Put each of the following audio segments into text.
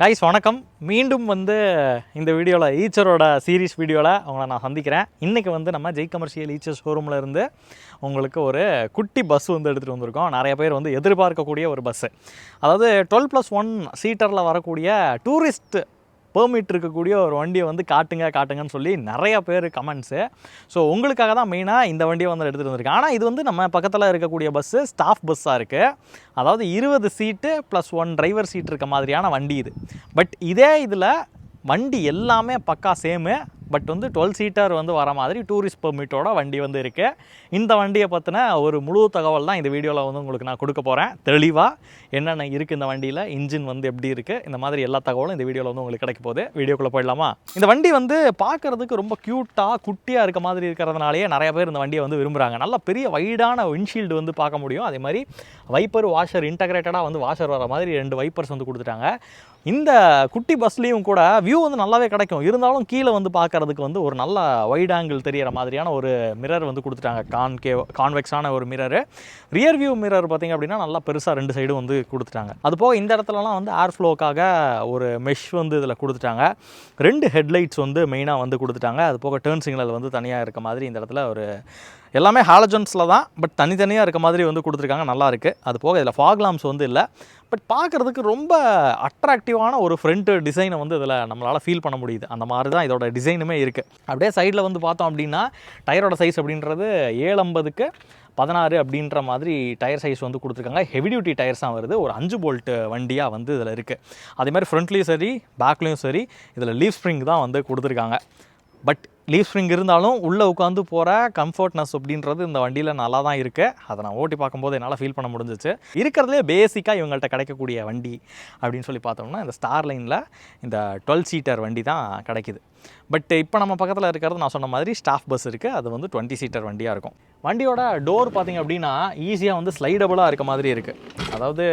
Guys வணக்கம். மீண்டும் வந்து இந்த வீடியோவில் ஈச்சரோட சீரிஸ் வீடியோவில் உங்களை நான் சந்திக்கிறேன். இன்றைக்கி வந்து நம்ம ஜெய் கமர்ஷியல் ஈச்சர் ஷோரூமில் இருந்து உங்களுக்கு ஒரு குட்டி பஸ் வந்து எடுத்துகிட்டு வந்திருக்கோம். நிறைய பேர் வந்து எதிர்பார்க்கக்கூடிய ஒரு பஸ்ஸு அதாவது டுவெல் ப்ளஸ் ஒன் சீட்டரில் வரக்கூடிய டூரிஸ்ட் பெர்மிட் இருக்கக்கூடிய ஒரு வண்டியை வந்து காட்டுங்க காட்டுங்கன்னு சொல்லி நிறைய பேர் கமெண்ட்ஸு ஸோ உங்களுக்காக தான் மெயினாக இந்த வண்டியை வந்து எடுத்துகிட்டு வந்திருக்கேன். ஆனால் இது வந்து நம்ம பக்கத்தில் இருக்கக்கூடிய பஸ்ஸு ஸ்டாஃப் பஸ்ஸாக இருக்குது அதாவது இருபது seat plus one driver seat இருக்க மாதிரியான வண்டி இது. பட் இதே இதில் வண்டி எல்லாமே பக்கா சேமு பட் வந்து டுவெல் சீட்டர் வந்து வர மாதிரி டூரிஸ்ட் பெர்மிட்டோட வண்டி வந்து இருக்குது இந்த வண்டியை பற்றின ஒரு முழு தகவல் தான் இந்த வீடியோவில் வந்து உங்களுக்கு நான் கொடுக்க போகிறேன் தெளிவாக என்னென்ன இருக்குது இந்த வண்டியில் இன்ஜின் வந்து எப்படி இருக்குது இந்த மாதிரி எல்லா தகவலும் இந்த வீடியோவில் வந்து உங்களுக்கு கிடைக்க போகுது. வீடியோக்குள்ளே போயிடலாமா? இந்த வண்டி வந்து பார்க்குறதுக்கு ரொம்ப க்யூட்டாக குட்டியாக இருக்க மாதிரி இருக்கிறதுனாலேயே நிறைய பேர் இந்த வண்டியை வந்து விரும்புகிறாங்க நல்ல பெரிய வைடான விண்ட்ஷீல்டு வந்து பார்க்க முடியும். அதே மாதிரி வைப்பர் வாஷர் இன்டகிரேட்டடாக வந்து வாஷர் வர மாதிரி ரெண்டு வைப்பர்ஸ் வந்து கொடுத்துட்டாங்க. இந்த குட்டி பஸ்லேயும் கூட வியூ வந்து நல்லாவே கிடைக்கும். இருந்தாலும் கீழே வந்து பார்க்கறதுக்கு வந்து ஒரு நல்ல வைட் ஆங்கிள் தெரிகிற மாதிரியான ஒரு மிரர் வந்து கொடுத்துட்டாங்க. கான்கே கான்வெக்ஸான ஒரு மிரரு ரியர் வியூ மிரர் பார்த்திங்க அப்படின்னா நல்லா பெருசாக ரெண்டு சைடும் வந்து கொடுத்துட்டாங்க. அது போக இந்த இடத்துலலாம் வந்து ஏர் ஃப்ளோக்காக ஒரு மெஷ் வந்து இதில் கொடுத்துட்டாங்க. ரெண்டு ஹெட்லைட்ஸ் வந்து மெயினாக வந்து கொடுத்துட்டாங்க. அது போக டேர்ன் சிக்னல் வந்து தனியாக இருக்க மாதிரி இந்த இடத்துல ஒரு எல்லாமே ஹாலஜன்ஸில் தான் பட் தனித்தனியாக இருக்க மாதிரி வந்து கொடுத்துருக்காங்க. நல்லா இருக்குது அது போக இதில் ஃபாக்லாம்ஸ் வந்து இல்லை. பட் பார்க்குறதுக்கு ரொம்ப அட்ராக்டிவான ஒரு ஃப்ரண்ட் டிசைனை வந்து இதில் நம்மளால் ஃபீல் பண்ண முடியுது. அந்த மாதிரி தான் இதோட டிசைனுமே இருக்குது அப்படியே சைடில் வந்து பார்த்தோம் அப்படின்னா டயரோட சைஸ் அப்படின்றது ஏழு ஐம்பதுக்கு பதினாறு அப்படின்ற மாதிரி டயர் சைஸ் வந்து கொடுத்துருக்காங்க. ஹெவி டியூட்டி டயர்ஸாக வருது. ஒரு அஞ்சு போல்ட் வண்டியாக வந்து இதில் இருக்குது அதே மாதிரி ஃப்ரண்ட்லேயும் சரி பேக்லேயும் சரி இதில் லீவ் ஸ்ப்ரிங் தான் வந்து கொடுத்துருக்காங்க. பட் லீவ் ஸ்ப்ரிங் இருந்தாலும் உள்ளே உட்காந்து போகிற கம்ஃபர்ட்னஸ் அப்படின்றது இந்த வண்டியில் நல்லா தான் இருக்குது அதை நான் ஓட்டி பார்க்கும்போது என்னால் ஃபீல் பண்ண முடிஞ்சிச்சு. இருக்கிறதுலே பேசிக்காக இவங்கள்ட்ட கிடைக்கக்கூடிய வண்டி அப்படின்னு சொல்லி பார்த்தோம்னா இந்த ஸ்டார் லைனில் இந்த டுவெல் சீட்டர் வண்டி தான் கிடைக்குது. பட் இப்போ நம்ம பக்கத்தில் இருக்கிறது நான் சொன்ன மாதிரி ஸ்டாஃப் பஸ் இருக்குது அது வந்து டுவெண்ட்டி சீட்டர் வண்டியாக இருக்கும். வண்டியோட டோர் பார்த்திங்க அப்படின்னா ஈஸியாக வந்து ஸ்லைடபுளாக இருக்க மாதிரி இருக்குது அதாவது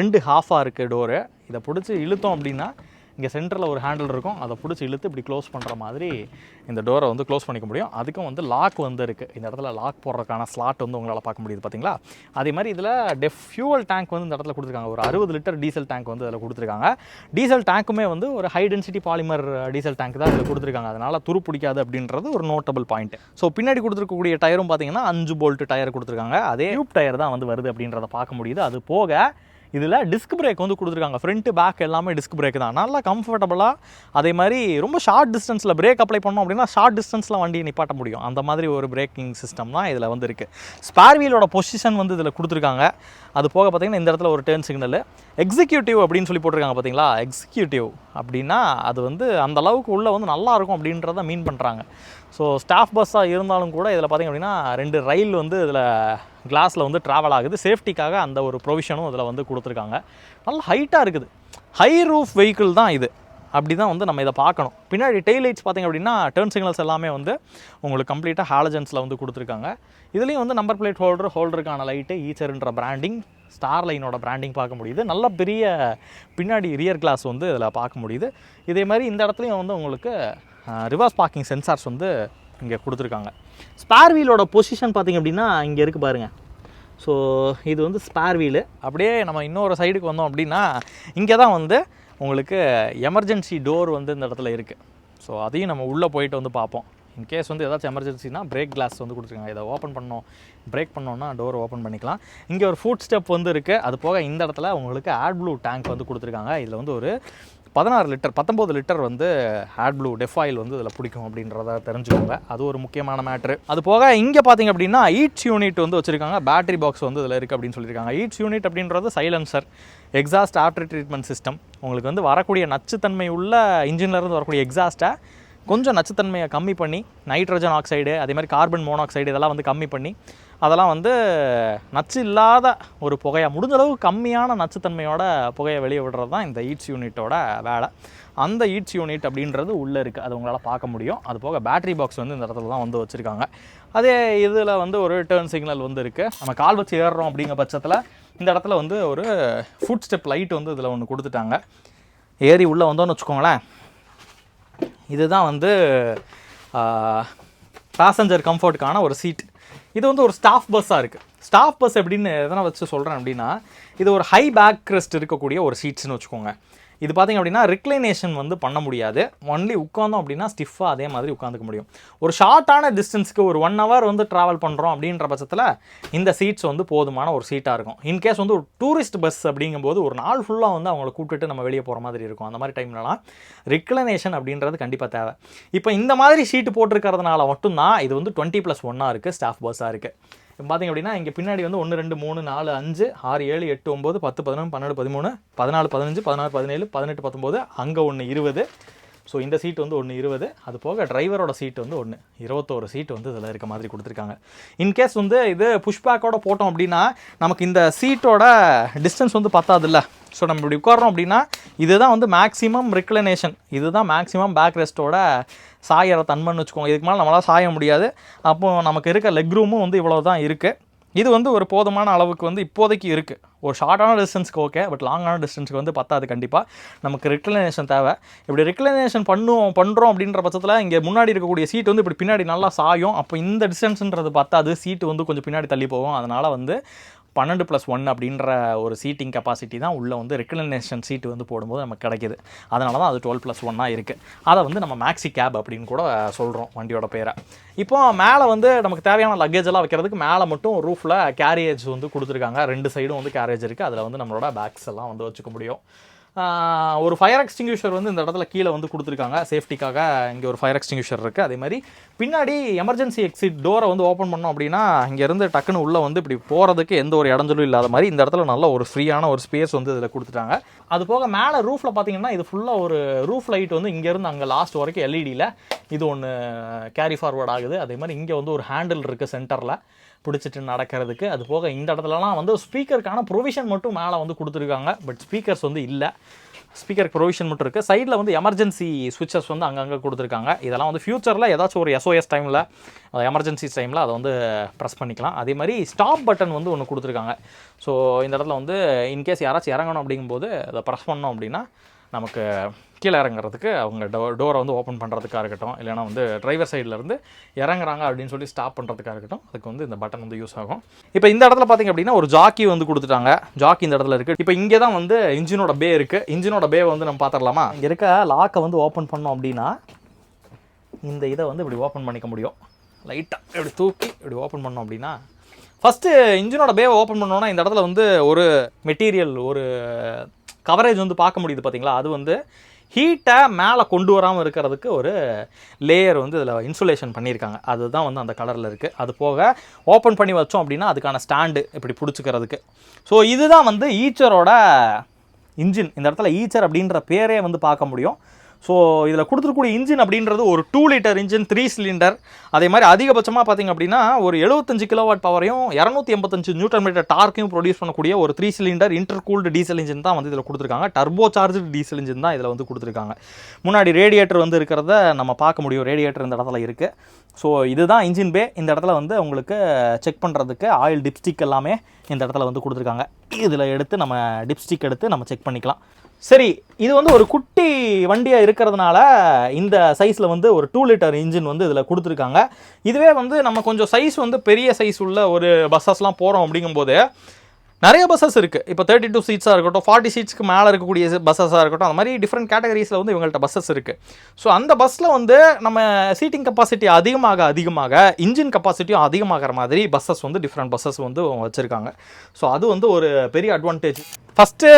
ரெண்டு ஹாஃபாக இருக்குது டோரு இதை பிடிச்சி இழுத்தோம் அப்படின்னா இங்கே சென்டரில் ஒரு ஹேண்டில் இருக்கும். அதை பிடிச்சி இழுத்து இப்படி க்ளோஸ் பண்ணுற மாதிரி இந்த டோரை வந்து க்ளோஸ் பண்ணிக்க முடியும். அதுக்கும் வந்து லாக் வந்து இருக்குது இந்த இடத்துல லாக் போடுறதுக்கான ஸ்லாட் வந்து உங்களால் பார்க்க முடியுது பார்த்தீங்களா அதே மாதிரி இதில் டெஃப் ஃபியூவல் டேங்க் வந்து இந்த இடத்துல கொடுத்துருக்காங்க. ஒரு அறுபது லிட்டர் டீசல் டேங்க் வந்து அதில் கொடுத்துருக்காங்க. டீசல் டேங்க்குமே வந்து ஒரு high density polymer diesel tank தான் இதில் கொடுத்துருக்காங்க. அதனால் துரு பிடிக்காது அப்படின்றது ஒரு நோட்டபிள் பாயிண்ட் ஸோ பின்னாடி கொடுத்துருக்கக்கூடிய டயரும் பார்த்தீங்கன்னா அஞ்சு போல்ட் டயர் கொடுத்துருக்காங்க. அதே டியூப் டயர் தான் வந்து வருது அப்படின்றத பார்க்க முடியுது. அது போக இதில் டிஸ்க் பிரேக் வந்து கொடுத்துருக்காங்க. ஃப்ரண்ட்டு பேக் எல்லாமே டிஸ்க் பிரேக் தான். நல்லா கம்ஃபர்டபுளாக அதே மாதிரி ரொம்ப ஷார்ட் டிஸ்டன்ஸில் பிரேக் அப்ளை பண்ணோம் அப்படின்னா ஷார்ட் டிஸ்டன்ஸில் வண்டியை நிப்பாட்ட முடியும். அந்த மாதிரி ஒரு பிரேக்கிங் சிஸ்டம் தான் இதில் வந்து இருக்குது ஸ்பேர் வீலோட பொசிஷன் வந்து இதில் கொடுத்துருக்காங்க. அது போக பார்த்தீங்கன்னா இந்த இடத்துல ஒரு டேர்ன் சிக்னல் எக்ஸிக்யூட்டிவ் அப்படின்னு சொல்லி போட்டிருக்காங்க பார்த்தீங்களா? எக்ஸிக்யூட்டிவ் அப்படின்னா அது வந்து அந்த அளவுக்கு உள்ளே வந்து நல்லா இருக்கும் அப்படின்றத மீன் பண்ணுறாங்க ஸோ ஸ்டாஃப் பஸ்ஸாக இருந்தாலும் கூட இதில் பார்த்திங்க அப்படின்னா ரெண்டு ரயில் வந்து இதில் கிளாஸில் வந்து ட்ராவல் ஆகுது. சேஃப்டிக்காக அந்த ஒரு ப்ரொவிஷனும் இதில் வந்து கொடுத்துருக்காங்க. நல்ல ஹைட்டாக இருக்குது. ஹை ரூஃப் வெஹிக்கிள் தான் இது. அப்படி தான் வந்து நம்ம இதை பார்க்கணும். பின்னாடி டெய்ல் லைட்ஸ் பார்த்திங்க அப்படின்னா டேர்ன் சிக்னல்ஸ் எல்லாமே வந்து உங்களுக்கு கம்ப்ளீட்டாக ஹாலஜன்ஸில் வந்து கொடுத்துருக்காங்க. இதுலேயும் வந்து நம்பர் பிளேட் ஹோல்டர் ஹோல்டருக்கான லைட்டு ஈச்சர்ன்ற பிராண்டிங் ஸ்டார் லைனோட பிராண்டிங் பார்க்க முடியுது. நல்ல பெரிய பின்னாடி ரியர் கிளாஸ் வந்து இதில் பார்க்க முடியுது. இதே மாதிரி இந்த இடத்துலையும் வந்து உங்களுக்கு ரிவர்ஸ் பார்க்கிங் சென்சார்ஸ் வந்து இங்கே கொடுத்துருக்காங்க. ஸ்பேர் வீலோட பொசிஷன் பார்த்திங்க அப்படின்னா இங்கே இருக்குது பாருங்கள் ஸோ இது வந்து ஸ்பேர் வீலு அப்படியே நம்ம இன்னொரு சைடுக்கு வந்தோம் அப்படின்னா இங்கே தான் வந்து உங்களுக்கு எமர்ஜென்சி டோர் வந்து இந்த இடத்துல இருக்குது ஸோ அதையும் நம்ம உள்ளே போயிட்டு வந்து பார்ப்போம். இன்கேஸ் வந்து ஏதாச்சும் எமர்ஜென்சினா பிரேக் கிளாஸ் வந்து கொடுத்துருக்காங்க. இதை ஓப்பன் பண்ணோம். பிரேக் பண்ணோன்னா டோர் ஓப்பன் பண்ணிக்கலாம். இங்கே ஒரு ஃபுட் ஸ்டெப் வந்து இருக்குது அது போக இந்த இடத்துல உங்களுக்கு ஆட் ப்ளூ டேங்க் வந்து கொடுத்துருக்காங்க. இதில் வந்து ஒரு பதினாறு லிட்டர் பத்தொம்போது லிட்டர் வந்து ஹேட் ப்ளூ டெஃப் ஆயில் வந்து இதில் பிடிக்கும் அப்படின்றத தெரிஞ்சுக்கோங்க. அது ஒரு முக்கியமான மேட்ரு. அது போக இங்கே பார்த்தீங்க அப்படின்னா ஈட்ஸ் யூனிட் வந்து வச்சுருக்காங்க. பேட்டரி பாக்ஸ் வந்து இதில் இருக்குது அப்படின்னு சொல்லியிருக்காங்க. ஈட்ஸ் யூனிட் அப்படின்றது silencer exhaust after treatment system உங்களுக்கு வந்து வரக்கூடிய நச்சுத்தன்மை உள்ள இன்ஜின்லேருந்து வரக்கூடிய எக்ஸாஸ்ட்டை கொஞ்சம் நச்சுத்தன்மையை கம்மி பண்ணி நைட்ரஜன் ஆக்சைடு அதே மாதிரி கார்பன் மோனாக்சைடு இதெல்லாம் வந்து கம்மி பண்ணி அதெல்லாம் வந்து நச்சு இல்லாத ஒரு புகையாக முடிஞ்சளவு கம்மியான நச்சுத்தன்மையோட புகையை வெளியே விடுறது தான் இந்த ஈட்ஸ் யூனிட்டோட வேலை. அந்த ஈட்ஸ் யூனிட் அப்படின்றது உள்ளே இருக்குது அது உங்களால் பார்க்க முடியும். அது போக பேட்டரி பாக்ஸ் வந்து இந்த இடத்துல தான் வந்து வச்சுருக்காங்க. அதே இதில் வந்து ஒரு டேர்ன் சிக்னல் வந்து இருக்குது நம்ம கால் வச்சு ஏறுறோம் அப்படிங்கிற பட்சத்தில் இந்த இடத்துல வந்து ஒரு ஃபுட் ஸ்டெப் லைட் வந்து இதில் ஒன்று கொடுத்துட்டாங்க. ஏறி உள்ளே வந்தோன்னு வச்சுக்கோங்களேன். இதுதான் வந்து பேசஞ்சர் கம்ஃபர்ட்டுக்கான ஒரு சீட் இது வந்து ஒரு ஸ்டாஃப் பஸ்ஸாக இருக்குது ஸ்டாஃப் பஸ் எப்படின்னு எதனா வச்சு சொல்கிறேன் அப்படின்னா இது ஒரு ஹை பேக் கிரெஸ்ட் இருக்கக்கூடிய ஒரு சீட்ஸ்னு வச்சுக்கோங்க. இது பார்த்தீங்க அப்படின்னா ரிக்ளைனேஷன் வந்து பண்ண முடியாது. ஒன்லி உட்காந்தோம் அப்படின்னா ஸ்டிஃபாக அதே மாதிரி உட்காந்துக்க முடியும். ஒரு ஷார்ட்டான டிஸ்டன்ஸ்க்கு ஒரு ஒன் ஹவர் வந்து ட்ராவல் பண்ணுறோம் அப்படின்ற பட்சத்தில் இந்த சீட்ஸ் வந்து போதுமான ஒரு சீட்டாக இருக்கும். இன்கேஸ் வந்து ஒரு டூரிஸ்ட் பஸ் அப்படிங்கும்போது ஒரு நாள் ஃபுல்லாக வந்து அவங்கள கூப்பிட்டுட்டு நம்ம வெளியே போகிற மாதிரி இருக்கும். அந்த மாதிரி டைம்லலாம் ரிக்ளைனேஷன் அப்படின்றது கண்டிப்பாக தேவை. இப்போ இந்த மாதிரி சீட்டு போட்டிருக்கிறதுனால மட்டும்தான் இது வந்து டுவெண்ட்டி ப்ளஸ் ஒன்னாக இருக்குது ஸ்டாஃப் பஸ்ஸாக இருக்குது இப்போ பார்த்தீங்க அப்படின்னா இங்கே பின்னாடி வந்து ஒன்று ரெண்டு மூணு நாலு அஞ்சு ஆறு ஏழு எட்டு ஒம்பது பத்து பதினொன்று பன்னெண்டு பதிமூணு பதினாலு பதினஞ்சு பதினாறு பதினேழு பதினெட்டு பத்தொம்போது அங்கே ஒன்று இருபது ஸோ இந்த சீட் வந்து ஒன்று இருபது. அது போக டிரைவரோட சீட் வந்து ஒன்று இருபத்தோரு சீட் வந்து இதில் இருக்க மாதிரி கொடுத்துருக்காங்க. இன்கேஸ் வந்து இது புஷ்பேக்கோட போட்டோம் அப்படின்னா நமக்கு இந்த சீட்டோட டிஸ்டன்ஸ் வந்து பத்தாதுல்ல. ஸோ நம்ம இப்படி உட்காரோம் அப்படின்னா இதுதான் வந்து மேக்ஸிமம் ரிக்ளனேஷன் இதுதான் மேக்ஸிமம் பேக் ரெஸ்ட்டோட சாயிற தன்மைன்னு வச்சுக்கோங்க. இதுக்கு மேலே நம்மளால் சாய முடியாது. அப்போது நமக்கு இருக்க லெக் ரூமும் வந்து இவ்வளோ தான் இருக்குது இது வந்து ஒரு போதுமான அளவுக்கு வந்து இப்போதைக்கு இருக்குது ஒரு ஷார்ட்டான டிஸ்டன்ஸ்க்கு ஓகே பட் லாங்கான டிஸ்டன்ஸ்க்கு வந்து பத்தாது கண்டிப்பாக நமக்கு ரிக்ளனேஷன் தேவை. இப்படி ரிக்ளனேஷன் பண்ணுவோம் பண்ணுறோம் அப்படின்ற பட்சத்தில் இங்கே முன்னாடி இருக்கக்கூடிய சீட் வந்து இப்படி பின்னாடி நல்லா சாயும். அப்போ இந்த டிஸ்டன்ஸுன்றது பத்தாது. சீட்டு வந்து கொஞ்சம் பின்னாடி தள்ளி போகும். அதனால் வந்து பன்னெண்டு ப்ளஸ் ஒன் அப்படின்ற ஒரு சீட்டிங் கெப்பாசிட்டி தான் உள்ளே வந்து ரெக்கனேஷன் சீட்டு வந்து போடும்போது நமக்கு கிடைக்கிது. அதனால தான் அது டுவெல் ப்ளஸ் ஒன்னாக இருக்குது அதை வந்து நம்ம மேக்ஸி கேப் அப்படின்னு கூட சொல்கிறோம் வண்டியோட பேரை. இப்போ மேலே வந்து நமக்கு தேவையான லக்கேஜ் எல்லாம் வைக்கிறதுக்கு மேலே மட்டும் ரூஃபில் கேரியேஜ் வந்து கொடுத்துருக்காங்க. ரெண்டு சைடும் வந்து கேரேஜ் இருக்குது அதில் வந்து நம்மளோட பேக்ஸ் எல்லாம் வந்து வச்சுக்க முடியும். ஒரு ஃபயர் எக்ஸ்டிங்யூஷர் வந்து இந்த இடத்துல கீழே வந்து கொடுத்துருக்காங்க. சேஃப்டிக்காக இங்கே ஒரு ஃபயர் எக்ஸ்டிங்யூஷர் இருக்குது அதே மாதிரி பின்னாடி எமர்ஜென்சி எக்ஸிட் டோரை வந்து ஓப்பன் பண்ணோம் அப்படின்னா இங்கேருந்து டக்குன்னு உள்ளே வந்து இப்படி போகிறதுக்கு எந்த ஒரு இடஞ்சலும் இல்லாத மாதிரி இந்த இடத்துல நல்ல ஒரு ஃப்ரீயான ஒரு ஸ்பேஸ் வந்து இதில் கொடுத்துட்டாங்க. அது போக மேலே ரூஃபில் பார்த்தீங்கன்னா இது ஃபுல்லாக ஒரு ரூஃப் லைட் வந்து இங்கேருந்து அங்கே லாஸ்ட் வரைக்கும் எல்இடியில் இது ஒன்று கேரி ஃபார்வர்ட் ஆகுது. அதே மாதிரி இங்கே வந்து ஒரு ஹேண்டில் இருக்குது சென்டரில் பிடிச்சிட்டு நடக்கிறதுக்கு. அது போக இந்த இடத்துலலாம் வந்து ஸ்பீக்கருக்கான ப்ரொவிஷன் மட்டும் மேலே வந்து கொடுத்துருக்காங்க. பட் ஸ்பீக்கர்ஸ் வந்து இல்லை. ஸ்பீக்கர் ப்ரொவிஷன் மட்டும் இருக்குது சைடில் வந்து எமர்ஜென்சி சுவிச்சஸ் வந்து அங்கங்கே கொடுத்துருக்காங்க. இதெல்லாம் வந்து ஃப்யூச்சரில் ஏதாச்சும் ஒரு எஸ்ஓஎஸ் டைமில் எமர்ஜென்சி டைமில் அதை வந்து ப்ரெஸ் பண்ணிக்கலாம். அதே மாதிரி ஸ்டாப் பட்டன் வந்து ஒன்று கொடுத்துருக்காங்க. ஸோ இந்த இடத்துல வந்து இன்கேஸ் யாராச்சும் இறங்கணும் அப்படிங்கும்போது அதை ப்ரெஸ் பண்ணோம் அப்படின்னா நமக்கு கீழே இறங்குறதுக்கு அவங்க டோ டோரை வந்து ஓப்பன் பண்ணுறதுக்காக இருக்கட்டும் இல்லைனா வந்து டிரைவர் சைட்லேருந்து இறங்குறாங்க அப்படின்னு சொல்லி ஸ்டாப் பண்ணுறதுக்காக இருக்கட்டும் அதுக்கு வந்து இந்த பட்டன் வந்து யூஸ் ஆகும். இப்போ இந்த இடத்துல பார்த்தீங்க அப்படின்னா ஒரு ஜாக்கி வந்து கொடுத்துட்டாங்க. ஜாக்கி இந்த இடத்துல இருக்குது இப்போ இங்கே தான் வந்து இன்ஜினோட பே இருக்குது இன்ஜினோட பே வந்து நம்ம பார்த்துடலாமா? இங்கே இருக்க லாக்கை வந்து ஓப்பன் பண்ணோம் அப்படின்னா இந்த இதை வந்து இப்படி ஓப்பன் பண்ணிக்க முடியும். லைட்டாக இப்படி தூக்கி இப்படி ஓப்பன் பண்ணோம் அப்படின்னா ஃபஸ்ட்டு இன்ஜினோட பேவை ஓப்பன் பண்ணோன்னா இந்த இடத்துல வந்து ஒரு மெட்டீரியல் ஒரு கவரேஜ் வந்து பார்க்க முடியுது பார்த்தீங்களா? அது வந்து ஹீட்டை மேலே கொண்டு வராமல் இருக்கிறதுக்கு ஒரு லேயர் வந்து இதில் இன்சுலேஷன் பண்ணியிருக்காங்க. அதுதான் வந்து அந்த கலரில் இருக்குது அது போக ஓப்பன் பண்ணி வச்சோம் அப்படின்னா அதுக்கான ஸ்டாண்டு இப்படி பிடிச்சிக்கிறதுக்கு. ஸோ இதுதான் வந்து ஈச்சரோட இன்ஜின் இந்த இடத்துல ஈச்சர் அப்படின்ற பேரே வந்து பார்க்க முடியும். ஸோ இதில் கொடுத்துருக்கூடிய இன்ஜின் அப்படின்றது ஒரு two litre engine three cylinder அதே மாதிரி அதிகபட்சமாக பார்த்தீங்க அப்படின்னா ஒரு எழுபத்தஞ்சு கிலோவாட் பவரையும் இரநூத்தி எண்பத்தஞ்சு நியூட்டன் மீட்டர் டார்க்கையும் ப்ரொடியூஸ் பண்ணக்கூடிய ஒரு three cylinder intercooled diesel engine தான் வந்து இதில் கொடுத்துருக்காங்க. டர்போ சார்ஜ் டீசல் இன்ஜின் தான் இதில் வந்து கொடுத்துருக்காங்க. முன்னாடி ரேடியேட்டர் வந்து இருக்கிறத நம்ம பார்க்க முடியும். ரேடியேட்டர் இந்த இடத்துல இருக்குது ஸோ இதுதான் இன்ஜின் பே இந்த இடத்துல வந்து உங்களுக்கு செக் பண்ணுறதுக்கு ஆயில் டிப்ஸ்டிக் எல்லாமே இந்த இடத்துல வந்து கொடுத்துருக்காங்க. இதில் எடுத்து நம்ம டிப்ஸ்டிக் எடுத்து நம்ம செக் பண்ணிக்கலாம். சரி இது வந்து ஒரு குட்டி வண்டியாக இருக்கிறதுனால இந்த சைஸில் வந்து ஒரு டூ லிட்டர் இன்ஜின் வந்து இதில் கொடுத்துருக்காங்க. இதுவே வந்து நம்ம கொஞ்சம் சைஸ் வந்து பெரிய சைஸ் உள்ள ஒரு பஸ்ஸஸ்லாம் போகிறோம் அப்படிங்கும்போது நிறைய பஸ்ஸஸ் இருக்குது இப்போ தேர்ட்டி டூ சீட்ஸாக இருக்கட்டும் ஃபார்ட்டி சீட்ஸ்க்கு மேலே இருக்கக்கூடிய பஸ்ஸஸாக இருக்கட்டும் அந்த மாதிரி டிஃப்ரெண்ட் கேட்டகரிஸில் வந்து இவங்கள்ட்ட பஸ்ஸஸ் இருக்குது ஸோ அந்த பஸ்ஸில் வந்து நம்ம சீட்டிங் கெப்பாசிட்டி அதிகமாக அதிகமாக இன்ஜின் கெப்பாசிட்டியும் அதிகமாகிற மாதிரி பஸ்ஸஸ் வந்து டிஃப்ரெண்ட் பஸ்ஸஸ் வந்து வச்சுருக்காங்க. ஸோ அது வந்து ஒரு பெரிய அட்வான்டேஜ் ஃபஸ்ட்டு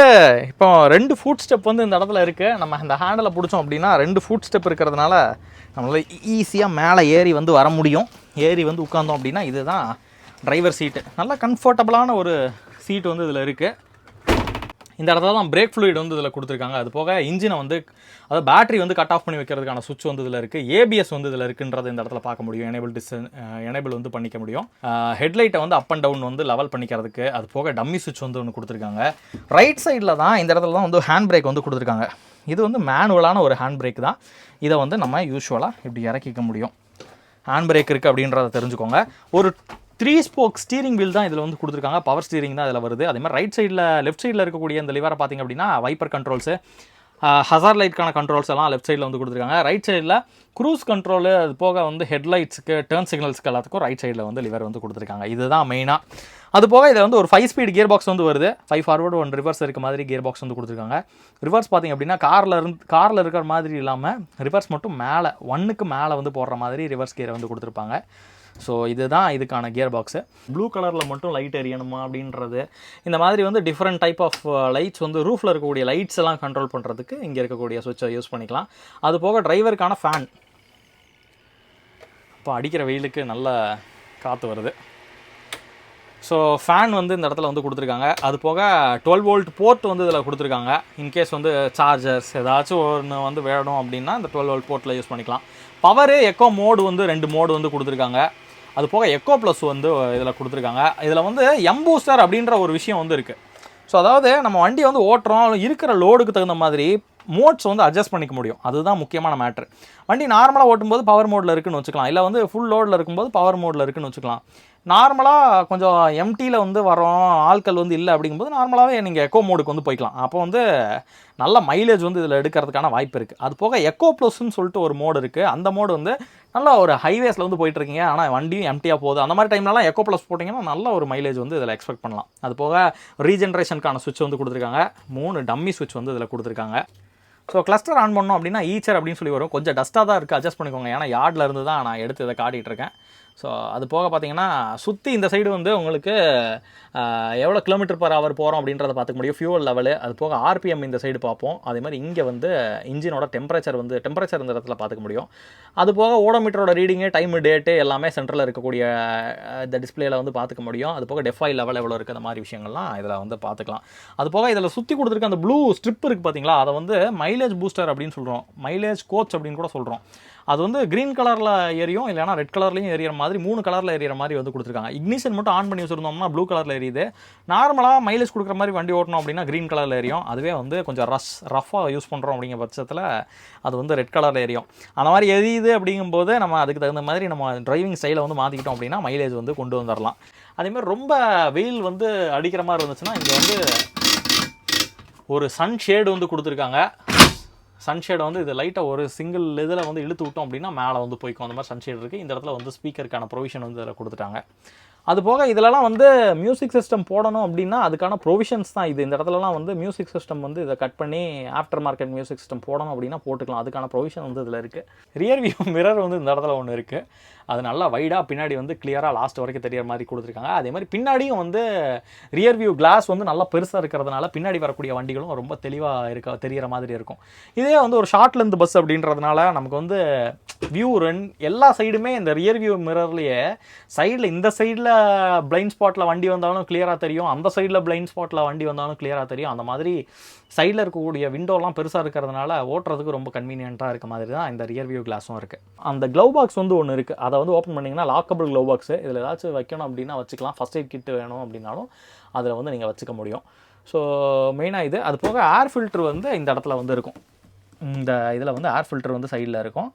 இப்போ ரெண்டு ஃபுட் ஸ்டெப் வந்து இந்த இடத்துல இருக்குது நம்ம இந்த ஹேண்டில் பிடிச்சோம் அப்படின்னா ரெண்டு ஃபுட் ஸ்டெப் இருக்கிறதுனால நம்மளால் ஈஸியாக மேலே ஏறி வந்து வர முடியும். ஏறி வந்து உட்காந்தோம் அப்படின்னா இதுதான் டிரைவர் சீட்டு நல்லா கம்ஃபர்டபுளான ஒரு சீட் வந்து இதில் இருக்குது இந்த இடத்துல தான் பிரேக் ஃப்ளூயிட் வந்து இதில் கொடுத்துருக்காங்க. அது போக இன்ஜினை வந்து அதாவது பேட்டரி வந்து கட் ஆஃப் பண்ணி வைக்கிறதுக்கான சுவிட்ச் வந்து இதில் இருக்குது ஏபிஎஸ் வந்து இதில் இருக்குன்றதை இந்த இடத்துல பார்க்க முடியும். எனேபிள் டிஸ் எனேபிள் வந்து பண்ணிக்க முடியும். ஹெட்லைட்டை வந்து அப் அண்ட் டவுன் வந்து லெவல் பண்ணிக்கிறதுக்கு அது போக டம்மி சுவிட்ச் வந்து ஒன்று கொடுத்துருக்காங்க. ரைட் சைடில் தான் இந்த இடத்துல தான் வந்து ஹேண்ட் பிரேக் வந்து கொடுத்துருக்காங்க. இது வந்து மேனுவலான ஒரு ஹேண்ட் பிரேக் தான். இதை வந்து நம்ம யூஸ்வலாக இப்படி இறக்கிக்க முடியும். ஹேண்ட் பிரேக் இருக்குது அப்படின்றத தெரிஞ்சுக்கோங்க. ஒரு த்ரீ ஸ்போக் ஸ்டீரிங் வீல் தான் இதில் வந்து கொடுத்துருக்காங்க. பவர் ஸ்டீரிங் தான் இதில் வருது. அதே மாதிரி ரைட் சைடில் லெஃப்ட் சைடில் இருக்கக்கூடிய இந்த லிவரை பார்த்தீங்க அப்படின்னா வைப்பர் கண்ட்ரோல்ஸு ஹசார் லைட்க்கான கண்ட்ரோல்ஸ் எல்லாம் லெஃப்ட் சைடில் வந்து கொடுத்துருக்காங்க. ரைட் சைடில் க்ரூஸ் கண்ட்ரோலு அது போக வந்து ஹெட்லைட்ஸுக்கு டேர்ன் சிக்னல்ஸ்க்கு எல்லாத்துக்கும் ரைட் சைடில் வந்து லிவர் வந்து கொடுத்துருக்காங்க. இதுதான் மெயினாக அது போக இதில் வந்து ஒரு ஃபைவ் ஸ்பீட் கியர் பாக்ஸ் வந்து வருது. ஃபைவ் ஃபார்வர்டு ஒன் ரிவர்ஸ் இருக்க மாதிரி கியர் பாக்ஸ் வந்து கொடுத்துருக்காங்க. ரிவர்ஸ் பார்த்திங்க அப்படின்னா காரில் இருந்து காரில் இருக்கிற மாதிரி இல்லாமல் ரிவர்ஸ் மட்டும் மேலே ஒன்னுக்கு மேலே வந்து போடுற மாதிரி ரிவர்ஸ் கியரை வந்து கொடுத்துருப்பாங்க. ஸோ இதுதான் இதுக்கான கியர் பாக்ஸு ப்ளூ கலரில் மட்டும் லைட் எரியணுமா அப்படின்றது. இந்த மாதிரி வந்து டிஃப்ரெண்ட் டைப் ஆஃப் லைட்ஸ் வந்து ரூஃபில் இருக்கக்கூடிய லைட்ஸ் எல்லாம் கண்ட்ரோல் பண்ணுறதுக்கு இங்கே இருக்கக்கூடிய சுவிட்சை யூஸ் பண்ணிக்கலாம். அது போக டிரைவருக்கான ஃபேன் இப்போ அடிக்கிற வெயிலுக்கு நல்ல காற்று வருது. ஸோ ஃபேன் வந்து இந்த இடத்துல வந்து கொடுத்துருக்காங்க. அது போக டுவெல் வோல்ட் போர்ட் வந்து இதில் கொடுத்துருக்காங்க. இன்கேஸ் வந்து சார்ஜர்ஸ் ஏதாச்சும் ஒன்று வந்து வேணும் அப்படின்னா இந்த டுவெல் வோல்ட் போர்ட்டில் யூஸ் பண்ணிக்கலாம். பவரு எக்கோ மோடு வந்து ரெண்டு மோடு வந்து கொடுத்துருக்காங்க. அது போக எக்கோ ப்ளஸ் வந்து இதில் கொடுத்துருக்காங்க. இதில் வந்து எம் பூஸ்டர் அப்படின்ற ஒரு விஷயம் வந்து இருக்குது ஸோ அதாவது நம்ம வண்டி வந்து ஓட்டுறோம் இருக்கிற லோடுக்கு தகுந்த மாதிரி மோட்ஸ் வந்து அட்ஜஸ்ட் பண்ணிக்க முடியும். அதுதான் முக்கியமான மேட்ரு வண்டி நார்மலாக ஓட்டும்போது பவர் மோடில் இருக்குன்னு வச்சுக்கலாம். இல்லை வந்து ஃபுல் லோடில் இருக்கும்போது பவர் மோடில் இருக்குன்னு வச்சுக்கலாம். நார்மலாக கொஞ்சம் எம்டியில் வந்து வரோம் ஆட்கள் வந்து இல்லை அப்படிங்கும்போது நார்மலாகவே நீங்கள் எக்கோ மோடுக்கு வந்து போய்க்கலாம். அப்போ வந்து நல்ல மைலேஜ் வந்து இதில் எடுக்கிறதுக்கான வாய்ப்பு இருக்குது அது போக எக்கோ ப்ளஸ்ன்னு சொல்லிட்டு ஒரு மோடு இருக்குது அந்த மோடு வந்து நல்லா ஒரு ஹைவேஸில் வந்து போயிட்டுருக்கீங்க. ஆனால் வண்டியும் எம்டியாக போகுது. அந்த மாதிரி டைம்லலாம் எக்கோ ப்ளஸ் போட்டிங்கன்னா நல்ல ஒரு மைலேஜ் வந்து இதில் எக்ஸ்பெக்ட் பண்ணலாம். அது போக ரீஜென்ரேஷனுக்கான சுவிட்ச் வந்து கொடுத்துருக்காங்க. மூணு டம்மி சுவிட்ச் வந்து இதில் கொடுத்துருக்காங்க. ஸோ கிளஸ்டர் ஆன் பண்ணோம் அப்படின்னா e ஈச்சர் அப்படின்னு சொல்லி வரும். கொஞ்சம் டஸ்ட்டாக தான் இருக்குது அட்ஜஸ்ட் பண்ணிக்கோங்க. ஏன்னா யார்டில் இருந்து தான் நான் எடுத்து இதை காட்டிகிட்டு இருக்கேன். ஸோ அது போக பார்த்தீங்கன்னா சுற்றி இந்த சைடு வந்து உங்களுக்கு எவ்வளோ கிலோமீட்டர் பர் ஹவர் போகிறோம் அப்படின்றத பார்த்துக்க முடியும். ஃபியூவல் லெவலு அது போக ஆர்பிஎம் இந்த சைடு பார்ப்போம். அதே மாதிரி இங்கே வந்து இன்ஜினோட டெம்பரேச்சர் வந்து டெம்பரேச்சர் இந்த இடத்துல பார்த்துக்க முடியும். அது போக ஓடோமீட்டரோட ரீடிங்கு டைம் டேட்டு எல்லாமே சென்ட்ரலில் இருக்கக்கூடிய இந்த டிஸ்பிளேல வந்து பார்த்துக்க முடியும். அது போக டெஃபை லெவல் எவ்வளோ இருக்குது அந்த மாதிரி விஷயங்கள்லாம் இதில் வந்து பார்த்துக்கலாம். அது போக இதில் சுற்றி கொடுத்துருக்க அந்த ப்ளூ ஸ்ட்ரிப் இருக்குது பார்த்தீங்களா? அதை வந்து மைலேஜ் பூஸ்டர் அப்படின்னு சொல்கிறோம் மைலேஜ் கோச் அப்படின்னு கூட சொல்கிறோம் அது வந்து க்ரீன் கலரில் எரியும் இல்லைனா ரெட் கலர்லையும் எரியற மாதிரி மூணு கலரில் எரியற மாதிரி வந்து கொடுத்துருக்காங்க. இக்னிஷன் மட்டும் ஆன் பண்ணி வச்சுருந்தோம்னா ப்ளூ கலரில் எரியுது. நார்மலாக மைலேஜ் கொடுக்குற மாதிரி வண்டி ஓட்டணும் அப்படின்னா க்ரீன் கலரில் எரியும். அதுவே வந்து கொஞ்சம் ரஸ் ரஃபாக யூஸ் பண்ணுறோம் அப்படிங்கிற பட்சத்தில் அது வந்து ரெட் கலரில் எரியும். அந்த மாதிரி எரியுது அப்படிங்கும்போது நம்ம அதுக்கு தகுந்த மாதிரி நம்ம டிரைவிங் ஸ்டைலை வந்து மாற்றிக்கிட்டோம் அப்படின்னா மைலேஜ் வந்து கொண்டு வந்துடலாம் அதேமாதிரி ரொம்ப வெயில் வந்து அடிக்கிற மாதிரி இருந்துச்சுன்னா இங்கே வந்து ஒரு சன் ஷேடு வந்து கொடுத்துருக்காங்க. சன்ஷேடை வந்து இது லைட்டாக ஒரு சிங்கிள் இதில் வந்து இழுத்து விட்டோம் அப்படின்னா மேலே வந்து போய்க்கும். அந்த மாதிரி சன்ஷேட் இருக்குது இந்த இடத்துல வந்து ஸ்பீக்கருக்கான ப்ரொவிஷன் வந்து இதில் கொடுத்துட்டாங்க. அது போக இதிலலாம் வந்து மியூசிக் சிஸ்டம் போடணும் அப்படின்னா அதுக்கான ப்ரொவிஷன்ஸ் தான் இது. இந்த இடத்துலலாம் வந்து மியூசிக் சிஸ்டம் வந்து இதை கட் பண்ணி ஆஃப்டர் மார்க்கெட் மியூசிக் சிஸ்டம் போடணும் அப்படின்னா போட்டுக்கலாம். அதுக்கான ப்ரொவிஷன் வந்து இதில் இருக்குது ரியர் வியூ மிரர் வந்து இந்த இடத்துல ஒன்று இருக்குது அது நல்லா வைடாக பின்னாடி வந்து கிளியராக லாஸ்ட் வரைக்கும் தெரியற மாதிரி கொடுத்துருக்காங்க. அதே மாதிரி பின்னாடியும் வந்து ரியர் வியூ கிளாஸ் வந்து நல்லா பெருசாக இருக்கிறதுனால பின்னாடி வரக்கூடிய வண்டிகளும் ரொம்ப தெளிவாக இருக்க தெரிகிற மாதிரி இருக்கும். இதே வந்து ஒரு ஷார்ட் லென்த் பஸ் அப்படின்றதுனால நமக்கு வந்து வியூ ரன் எல்லா சைடுமே இந்த ரியர் வியூ மிரர்லேயே சைடில் இந்த சைடில் பிளைண்ட் ஸ்பாட்டில் வண்டி வந்தாலும் கிளியராக தெரியும். அந்த சைடில் பிளைண்ட் ஸ்பாட்டில் வண்டி வந்தாலும் கிளியராக தெரியும். அந்த மாதிரி சைடில் இருக்கக்கூடிய விண்டோலாம் பெருசாக இருக்கிறதுனால ஓட்டுறதுக்கு ரொம்ப கன்வீனியண்ட்டாக இருக்க மாதிரி தான் இந்த ரியர் வியூ கிளாஸும் இருக்குது அந்த க்ளவ் பாக்ஸ் வந்து ஒன்று இருக்குது அதை வந்து ஓப்பன் பண்ணிங்கன்னா லாக்கபிள் க்ளவ் பாக்ஸ் இதில் ஏதாச்சும் வைக்கணும் அப்படின்னா வச்சுக்கலாம். ஃபஸ்ட் எய்ட் கிட் வேணும் அப்படின்னாலும் அதில் வந்து நீங்கள் வச்சுக்க முடியும். ஸோ மெயினாக இது. அது போக ஏர் ஃபில்ட்ரு வந்து இந்த இடத்துல வந்து இருக்கும். இந்த இதில் வந்து ஏர் ஃபில்டர் வந்து சைடில் இருக்கும்.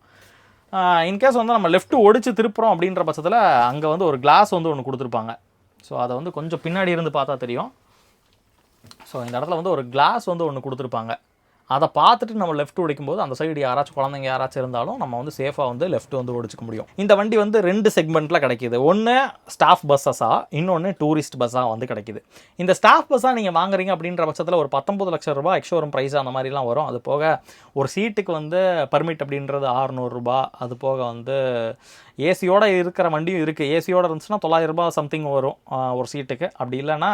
இன்கேஸ் வந்து நம்ம லெஃப்ட் ஒடிச்சு திருப்புறோம் அப்படின்ற பட்சத்தில் அங்கே வந்து ஒரு கிளாஸ் வந்து ஒன்று கொடுத்துருப்பாங்க. ஸோ அதை வந்து கொஞ்சம் பின்னாடி இருந்து பார்த்தா தெரியும். ஸோ இந்த இடத்துல வந்து ஒரு கிளாஸ் வந்து ஒன்று கொடுத்துருப்பாங்க. அதை பார்த்துட்டு நம்ம லெஃப்ட் உடைக்கும்போது அந்த சைடு யாராச்சும் குழந்தைங்க யாராச்சும் இருந்தாலும் நம்ம வந்து சேஃபாக வந்து லெஃப்ட் வந்து ஒடிச்சிக்க முடியும். இந்த வண்டி வந்து ரெண்டு செக்மெண்ட்டில் கிடைக்கிது. ஒன்று ஸ்டாஃப் பஸ்ஸஸாக இன்னொன்று டூரிஸ்ட் பஸ்ஸாக வந்து கிடைக்கிது. இந்த ஸ்டாஃப் பஸ்ஸாக நீங்கள் வாங்குறீங்க அப்படின்ற பட்சத்தில் ஒரு பத்தொம்பது லட்சம் ரூபாய் எக்ஷோரூம் ப்ரைஸ் அந்த மாதிரிலாம் வரும். அது போக ஒரு சீட்டுக்கு வந்து பர்மிட் அப்படின்றது ஆறுநூறுபா அது போக வந்து ஏசியோட இருக்கிற வண்டியும் இருக்குது ஏசியோட இருந்துச்சுன்னா தொள்ளாயிரம் ரூபாய் சம்திங் வரும் ஒரு சீட்டுக்கு அப்படி இல்லைன்னா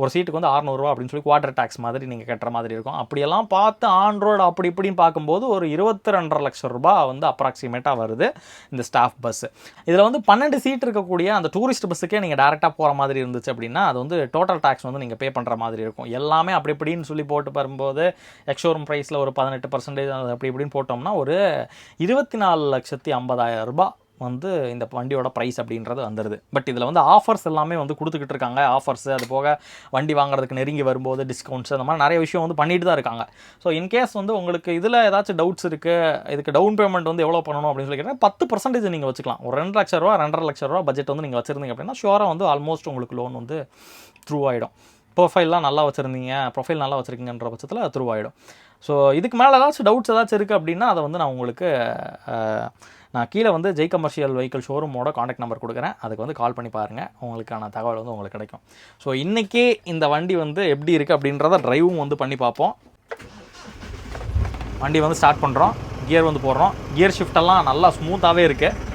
ஒரு சீட்டுக்கு வந்து அறநூறுவா அப்படின்னு சொல்லி குவார்டர் டேக்ஸ் மாதிரி நீங்கள் கட்டுற மாதிரி இருக்கும். அப்படியெல்லாம் பார்த்து மற்ற ஆன்ரோடு அப்படி இப்படின்னு பார்க்கும்போது ஒரு இருபத்தி ரெண்டரை லட்சம் ரூபாய் வந்து அப்ராக்சிமேட்டாக வருது இந்த ஸ்டாஃப் பஸ்ஸு இதில் வந்து பன்னெண்டு சீட் இருக்கக்கூடிய அந்த டூரிஸ்ட் பஸ்ஸுக்கே நீங்கள் டேரெக்டாக போகிற மாதிரி இருந்துச்சு அப்படின்னா அது வந்து டோட்டல் டேக்ஸ் வந்து நீங்கள் பே பண்ணுற மாதிரி இருக்கும். எல்லாமே அப்படி இப்படின்னு சொல்லி போட்டு வரும்போது எக்ஷோரூம் ப்ரைஸில் ஒரு பதினெட்டு பர்சன்டேஜ் அப்படி இப்படின்னு போட்டோம்னா ஒரு இருபத்தி நாலு லட்சத்தி ஐம்பதாயிரம் ரூபாய் வந்து இந்த வண்டியோட ப்ரைஸ் அப்படின்றது வந்துடுது பட் இதில் வந்து ஆஃபர்ஸ் எல்லாமே வந்து கொடுத்துக்கிட்டு இருக்காங்க. ஆஃபர்ஸ் அது போக வண்டி வாங்குறதுக்கு நெருங்கி வரும்போது டிஸ்கவுண்ட்ஸ் அந்த மாதிரி நிறைய விஷயம் வந்து பண்ணிட்டு தான் இருக்காங்க. ஸோ இன்கேஸ் வந்து உங்களுக்கு இதில் ஏதாச்சும் டவுட்ஸ் இருக்குது இதுக்கு டவுன் பேமெண்ட் வந்து எவ்வளோ பண்ணணும் அப்படின்னு சொல்லி கேட்டால் பத்து பர்சன்டேஜ் நீங்கள் வச்சுக்கலாம். ஒரு ரெண்டு லட்ச ரூபா ரெண்டரை லட்ச ரூபா பட்ஜெட் வந்து நீங்கள் வச்சுருந்தீங்க அப்படின்னா ஷுவராக வந்து ஆல்மோஸ்ட் உங்களுக்கு லோன் வந்து த்ரூ ஆகிடும் ப்ரொஃபைல்லாம் நல்லா வச்சுருந்தீங்க ப்ரொஃபைல் நல்லா வச்சுருக்கீங்கன்ற பட்சத்தில் த்ரூ ஆகிடும் ஸோ இதுக்கு மேலே ஏதாச்சும் டவுட்ஸ் ஏதாச்சும் இருக்குது அப்படின்னா அதை வந்து நான் உங்களுக்கு நான் கீழே வந்து ஜெய் கமர்ஷியல் வெஹிக்கிள் ஷோரூமோட காண்டாக்ட் நம்பர் கொடுக்குறேன். அதுக்கு வந்து கால் பண்ணி பாருங்கள் உங்களுக்கான தகவல் வந்து உங்களுக்கு கிடைக்கும். ஸோ இன்றைக்கி இந்த வண்டி வந்து எப்படி இருக்குது அப்படின்றத ட்ரைவும் வந்து பண்ணி பார்ப்போம். வண்டி வந்து ஸ்டார்ட் பண்ணுறோம் கியர் வந்து போடுறோம். கியர் ஷிஃப்டெல்லாம் நல்லா ஸ்மூத்தாகவே இருக்குது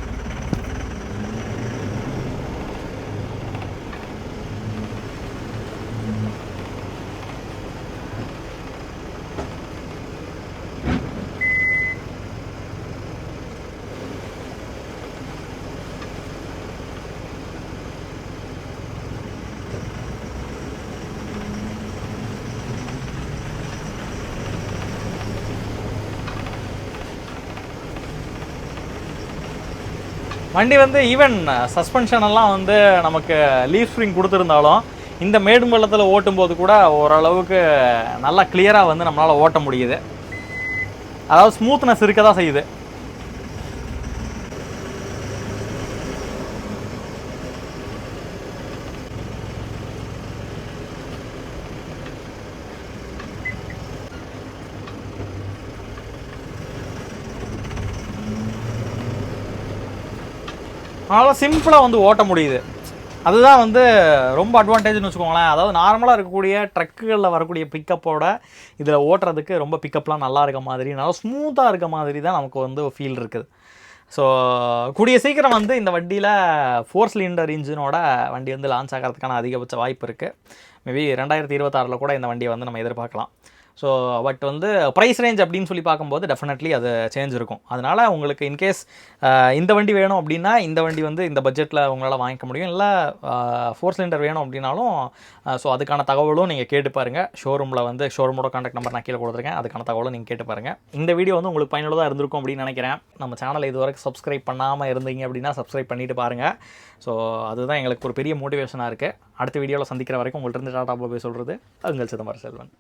வண்டி வந்து ஈவன் சஸ்பென்ஷன் எல்லாம் வந்து நமக்கு லீஃப் ஸ்ப்ரிங் கொடுத்துருந்தாலும் இந்த மேடும் பள்ளத்தில் ஓட்டும்போது கூட ஓரளவுக்கு நல்லா கிளியராக வந்து நம்மளால் ஓட்ட முடியுது. அதாவது ஸ்மூத்னஸ் இருக்க தான் செய்யுது. அதனால் சிம்பிளாக வந்து ஓட்ட முடியுது. அதுதான் வந்து ரொம்ப அட்வான்டேஜ்னு வச்சுக்கோங்களேன். அதாவது நார்மலாக இருக்கக்கூடிய ட்ரக்குகளில் வரக்கூடிய பிக்கப்போட இதில் ஓட்டுறதுக்கு ரொம்ப பிக்கப்லாம் நல்லா இருக்க மாதிரி நல்லா ஸ்மூத்தாக இருக்க மாதிரி தான் நமக்கு வந்து ஃபீல் இருக்குது. ஸோ கூடிய சீக்கிரம் வந்து இந்த வண்டியில் ஃபோர் சிலிண்டர் இன்ஜினோட வண்டி வந்து லான்ச் ஆகிறதுக்கான அதிகபட்ச வாய்ப்பு இருக்குது மேபி ரெண்டாயிரத்தி இருபத்தாறில் கூட இந்த வண்டியை வந்து நம்ம எதிர்பார்க்கலாம். ஸோ பட் வந்து ப்ரைஸ் ரேஞ்ச் அப்படின்னு சொல்லி பார்க்கும்போது டெஃபினெட்லி அது சேஞ்ச் இருக்கும். அதனால் உங்களுக்கு இன்கேஸ் இந்த வண்டி வேணும் அப்படின்னா இந்த வண்டி வந்து இந்த பட்ஜெட்டில் உங்களால் வாங்கிக்க முடியும். இல்லை ஃபோர் சிலிண்டர் வேணும் அப்படின்னாலும் ஸோ அதுக்கான தகவலும் நீங்கள் கேட்டு பாருங்கள் ஷோரூமில் வந்து ஷோரூமோட காண்டாக்ட் நம்பர் நான் கீழே கொடுத்துருக்கேன். அதுக்கான தகவலும் நீங்கள் கேட்டு பாருங்கள் இந்த வீடியோ வந்து உங்களுக்கு பயனுள்ளதாக இருந்திருக்கும் அப்படின்னு நினைக்கிறேன். நம்ம சேனலை இதுவரைக்கும் சப்ஸ்கிரைப் பண்ணாமல் இருந்தீங்க அப்படின்னா சப்ஸ்கிரைப் பண்ணிட்டு பாருங்கள் ஸோ அதுதான் எங்களுக்கு ஒரு பெரிய மோட்டிவேஷனாக இருக்குது அடுத்த வீடியோவில் சந்திக்கிற வரைக்கும் உங்கள்கிட்ட இருந்து டாடா பாபே சொல்கிறது உங்கள் சிதம்பரம் செல்வன்.